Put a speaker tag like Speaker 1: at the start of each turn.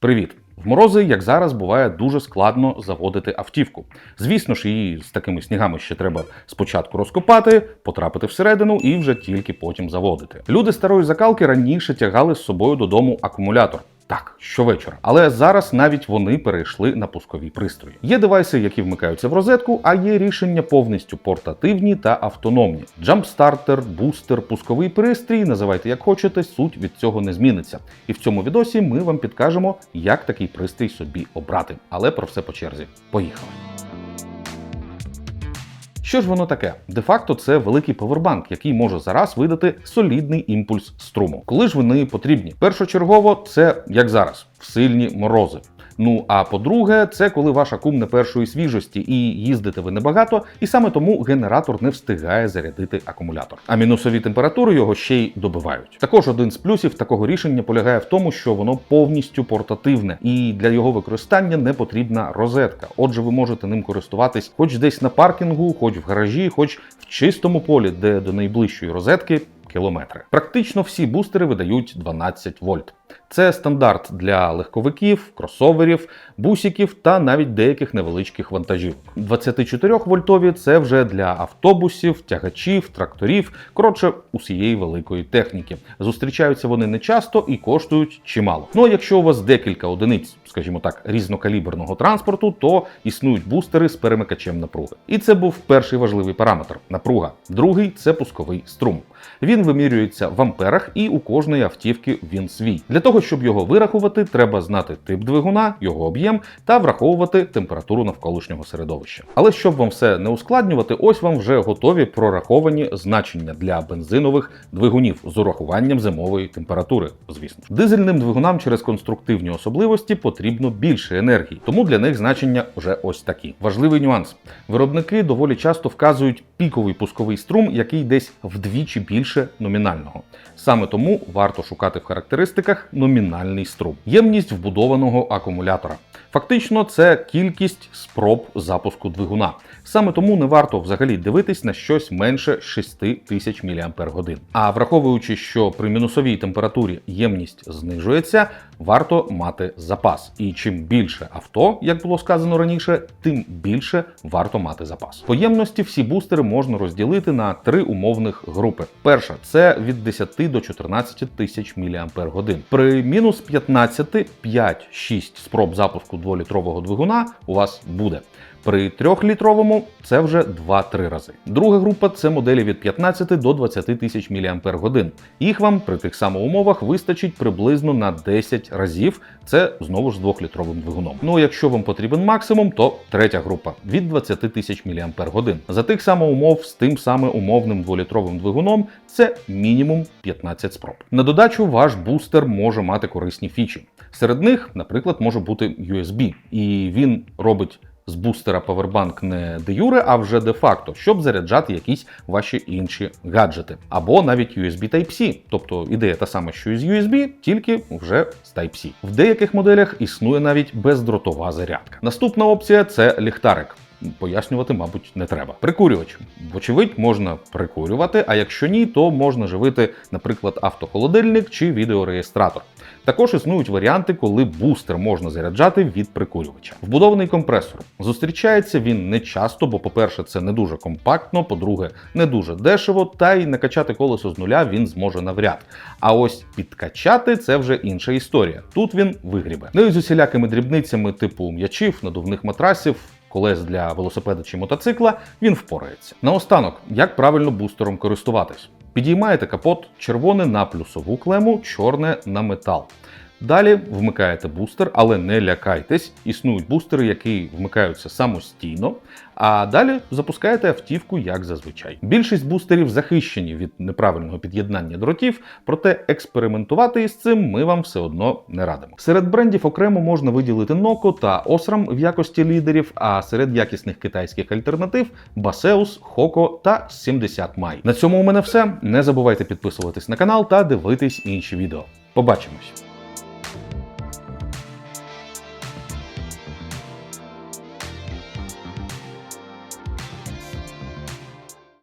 Speaker 1: Привіт! В морози, як зараз, буває дуже складно заводити автівку. Звісно ж, її з такими снігами ще треба спочатку розкопати, потрапити всередину і вже тільки потім заводити. Люди старої закалки раніше тягали з собою додому акумулятор. Так, щовечора. Але зараз навіть вони перейшли на пускові пристрої. Є девайси, які вмикаються в розетку, а є рішення повністю портативні та автономні. Джампстартер, бустер, пусковий пристрій, називайте як хочете, суть від цього не зміниться. І в цьому відосі ми вам підкажемо, як такий пристрій собі обрати. Але про все по черзі. Поїхали. Що ж воно таке? Де-факто це великий повербанк, який може зараз видати солідний імпульс струму. Коли ж вони потрібні? Першочергово це як зараз, в сильні морози. Ну а по-друге, це коли ваш акум не першої свіжості і їздите ви небагато, і саме тому генератор не встигає зарядити акумулятор. А мінусові температури його ще й добивають. Також один з плюсів такого рішення полягає в тому, що воно повністю портативне, і для його використання не потрібна розетка. Отже, ви можете ним користуватись хоч десь на паркінгу, хоч в гаражі, хоч в чистому полі, де до найближчої розетки. Кілометри. Практично всі бустери видають 12 вольт. Це стандарт для легковиків, кросоверів, бусиків та навіть деяких невеличких вантажівок. 24-вольтові це вже для автобусів, тягачів, тракторів, коротше, усієї великої техніки. Зустрічаються вони не часто і коштують чимало. Ну а якщо у вас декілька одиниць, скажімо так, різнокаліберного транспорту, то існують бустери з перемикачем напруги. І це був перший важливий параметр напруга. Другий це пусковий струм. Він вимірюється в амперах, і у кожної автівки він свій. Для того, щоб його вирахувати, треба знати тип двигуна, його об'єм та враховувати температуру навколишнього середовища. Але щоб вам все не ускладнювати, ось вам вже готові прораховані значення для бензинових двигунів з урахуванням зимової температури. Звісно, дизельним двигунам через конструктивні особливості потрібно більше енергії, тому для них значення вже ось такі. Важливий нюанс: виробники доволі часто вказують піковий пусковий струм, який десь вдвічі більше номінального. Саме тому варто шукати в характеристиках номінальний струм, ємність вбудованого акумулятора. Фактично, це кількість спроб запуску двигуна. Саме тому не варто взагалі дивитись на щось менше 6 тисяч мАч. А враховуючи, що при мінусовій температурі ємність знижується, варто мати запас. І чим більше авто, як було сказано раніше, тим більше варто мати запас. По ємності всі бустери можна розділити на три умовних групи. Перша це від 10 до 14 тисяч мАч. При мінус 15 5-6 спроб запуску 2-літрового двигуна у вас буде. При 3-літровому це вже 2-3 рази. Друга група це моделі від 15 до 20 тисяч мАч. Їх вам при тих самих умовах вистачить приблизно на 10 разів. Це знову ж з 2-літровим двигуном. Ну якщо вам потрібен максимум, то третя група від 20 тисяч мАч. За тих самих умов з тим самим умовним 2-літровим двигуном це мінімум 15 спроб. На додачу ваш бустер може мати корисні фічі. Серед них, наприклад, може бути USB, і він робить з бустера Powerbank не де юре, а вже де-факто, щоб заряджати якісь ваші інші гаджети. Або навіть USB Type-C, тобто ідея та сама, що і з USB, тільки вже з Type-C. В деяких моделях існує навіть бездротова зарядка. Наступна опція це ліхтарик. Пояснювати, мабуть, не треба. Прикурювач. Вочевидь, можна прикурювати, а якщо ні, то можна живити, наприклад, автохолодильник чи відеореєстратор. Також існують варіанти, коли бустер можна заряджати від прикурювача. Вбудований компресор. Зустрічається він не часто, бо, по-перше, це не дуже компактно, по-друге, не дуже дешево, та й накачати колесо з нуля він зможе навряд. А ось підкачати це вже інша історія. Тут він вигрібе. Ну і з усілякими дрібницями типу м'ячів, надувних матрасів. Колес для велосипеда чи мотоцикла він впорається. Наостанок, як правильно бустером користуватись? Підіймаєте капот червоне на плюсову клему, чорне на метал. Далі вмикаєте бустер, але не лякайтесь. Існують бустери, які вмикаються самостійно. А далі запускаєте автівку як зазвичай. Більшість бустерів захищені від неправильного під'єднання дротів, проте експериментувати із цим ми вам все одно не радимо. Серед брендів окремо можна виділити Noco та Osram в якості лідерів, а серед якісних китайських альтернатив Baseus, Hoco та 70 Mai. На цьому у мене все. Не забувайте підписуватись на канал та дивитись інші відео. Побачимось!